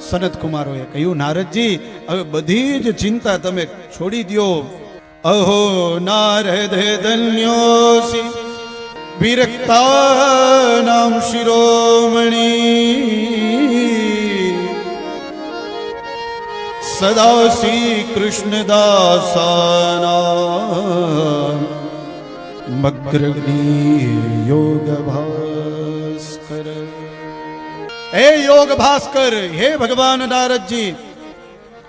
સનત કુમારોએ કહ્યું, નારદજી, હવે બધી જ ચિંતા તમે છોડી દ્યો. અહો, નારદ ધન્યોસી, વિરક્તાનામ શિરોમણી. સદા શ્રી કૃષ્ણદાસાના મગ્રગ્ની યોગ ભાસ્કર હે યોગ ભાસ્કર, હે ભગવાન નારદજી.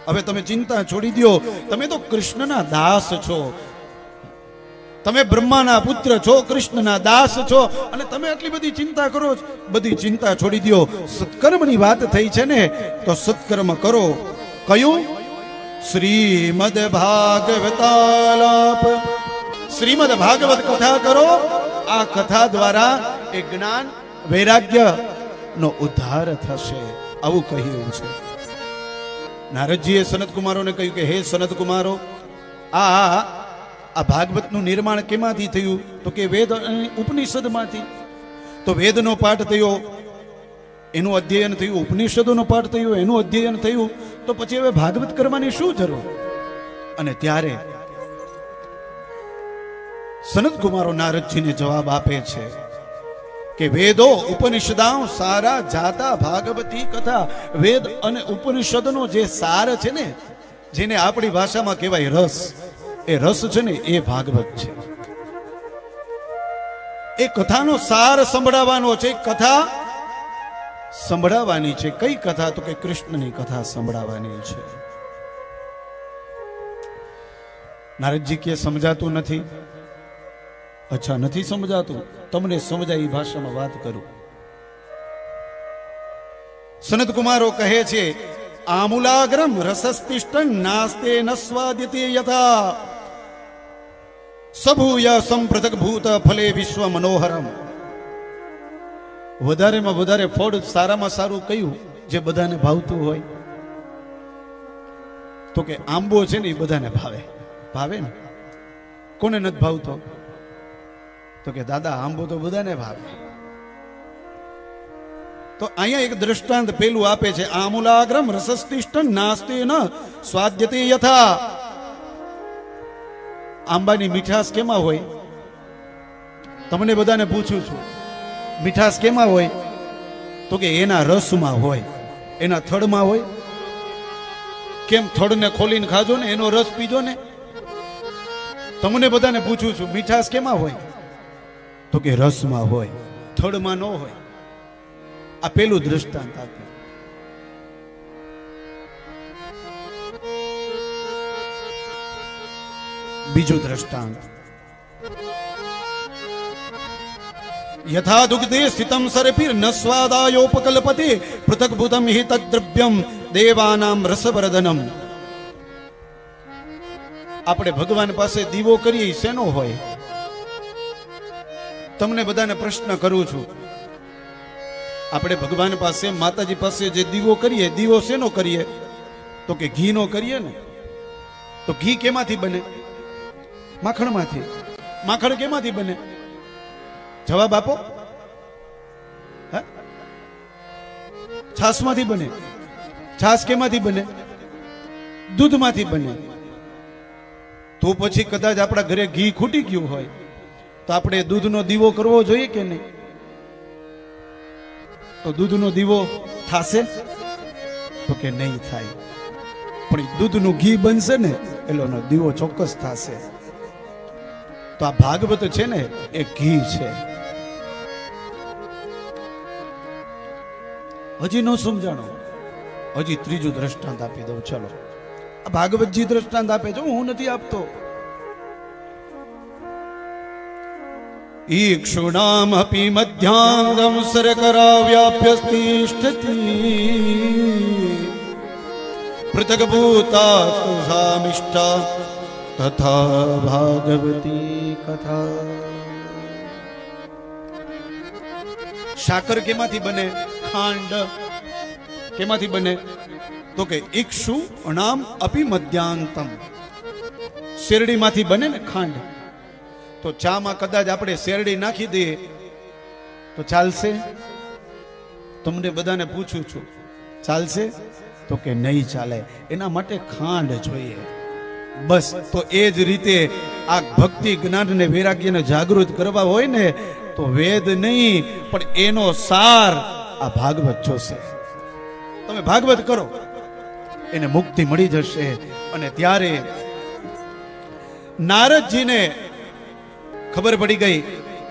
હવે તમે ચિંતા છોડી દ્યો. તમે તો કૃષ્ણના દાસ છો. તમે બ્રહ્માના પુત્ર છો, કૃષ્ણના દાસ છો. અને તમે આટલી બધી ચિંતા કરો બધી ચિંતા છોડી દ્યો. સત્કર્મની વાત થઈ છે ને, તો સત્કર્મ કરો. કયું? શ્રીમદ ભાગવતાલાપ શ્રીમદ ભાગવત કથા કરો. આ કથા દ્વારા એ જ્ઞાન વૈરાગ્ય નો ઉદ્ધાર થશે, આવું કહ્યું છે. નારદજીએ સનત કુમારોને કહ્યું કે, હે સનત કુમારો આ આ ભાગવતનું નિર્માણ કેમાંથી થયું? તો કે, વેદ ઉપનિષદમાંથી. તો વેદનો પાઠ થયો, એનું અધ્યયન થયું, ઉપનિષદોનો પાઠ થયો, એનું અધ્યયન થયું, તો પછી હવે ભાગવત કરવાની શું જરૂર? અને ત્યારે સનત કુમારો નારદજીને જવાબ આપે છે કે વેદો ઉપનિષદાઓ સારા જાતા ભાગવતી કથા, વેદ અને ઉપનિષદનો જે સાર છે ને, જેને આપણી ભાષામાં કહેવાય રસ, એ રસ છે ને, એ ભાગવત છે. એ કથાનો સાર સંભળાવવાનો છે, કથા સંભળાવવાની છે. કઈ કથા? તો કે કૃષ્ણની કથા સંભળાવવાની છે. નારદજી કે, સમજાતું નથી? અચ્છા, નથી સમજાતું. તમને સમજાય એ ભાષામાં વાત કરું. સનત કુમારો કહે છે, આમૂલાગ્રમ રસસ્તિષ્ટં નાસ્તે ન સ્વાદ્યતે યથા. સભૂય સંપ્રતક ભૂત ફલે વિશ્વ મનોહરમ. વધારેમાં વધારે ફળ સારામાં સારું કયું જે બધાને ભાવતું હોય? તો કે આંબો છે ને એ બધાને ભાવે. ભાવે ને? કોને નથી ભાવતો? તો કે, દાદા, આંબો તો બધાને ભાવે. તો અહીંયા એક દ્રષ્ટાંત પેલું આપે છે, આમૂલાગ્રમ રસસ્તિષ્ઠ નાસ્તે ન સ્વાદ્યતે યથા. આંબાની મીઠાશ કેમાં હોય? તમને બધાને પૂછું છું, મીઠાશ કેમાં હોય? તો કે એના રસમાં હોય, એના થડમાં હોય. કેમ થડને ખોલીને ખાજો ને, એનો રસ પીજો ને? તમને બધાને પૂછું છું, મીઠાશ કેમાં હોય? તો કે રસમાં હોય, થડમાં ન હોય. આ પેલું દ્રષ્ટાંત આપ્યું. બીજું દ્રષ્ટાંત. યથા દુગ્ધે સ્થિતમ સરપીર ન સ્વાદાયોપકલ્પતે પૃથક ભૂતમ હિ તદ્રવ્યમ દેવાનામ રસવર્ધનમ આપણે ભગવાન પાસે દીવો કરીએ શેનો હોય? તમને બધાને પ્રશ્ન કરું છું. આપણે ભગવાન પાસે, માતાજી પાસે જે દીવો કરીએ, દીવો શેનો કરીએ? તો કે ઘીનો કરીએ ને? તો ઘી કેમાંથી બને? માખણમાંથી. માખણ કેમાંથી બને? જવાબ આપો? છાસમાંથી બને. છાસ કેમાંથી બને? દૂધમાંથી બને. તો પછી કદાચ આપણા ઘરે ઘી ખૂટી ગયું હોય. તો આપણે દૂધનો દીવો કરવો જોઈએ કે નહીં? તો દૂધનો દીવો થાશે? તો કે નહીં થાય. પણ દૂધનું ઘી બનશે ને એલોનો દીવો ચોક્કસ થશે. તો આ ભાગવત છે ને, એ ઘી છે. હજી ન સમજાણો. હજી ત્રીજું દ્રષ્ટાંત આપી દઉં. ચલો. આ ભાગવતજી દ્રષ્ટાંત આપે છે. હું નથી આપતો. ईक्षुणामपि मध्याङ्गं सरकराव्याभ्यस्तिष्ठति पृथग्भूता सामिष्टा तथा भागवती कथा સાકર કેમાંથી બને ખાંડ કેમાંથી બને તો કે ઈક્ષુ અણામ અપી મધ્યાંતમ શેરડીમાંથી બને ને ખાંડ તો ચામાં કદાચ આપણે શેરડી નાખી દઈએ. તો ચાલશે? તમને બધાને પૂછું છું, ચાલશે? તો કે નહીં ચાલે. એના માટે ખાંડ જોઈએ. બસ, તો એ જ રીતે આ ભક્તિ જ્ઞાન ને વૈરાગ્યને જાગૃત કરવા હોય ને, તો વેદ નહીં, પણ એનો સાર આ ભાગવત જોશે. તમે ભાગવત કરો. એને મુક્તિ મળી જશે. અને ત્યારે નારદજીને ખબર પડી ગઈ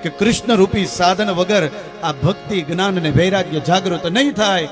કે કૃષ્ણ રૂપી સાધન વગર આ ભક્તિ જ્ઞાન અને વૈરાગ્ય જાગૃત નહીં થાય.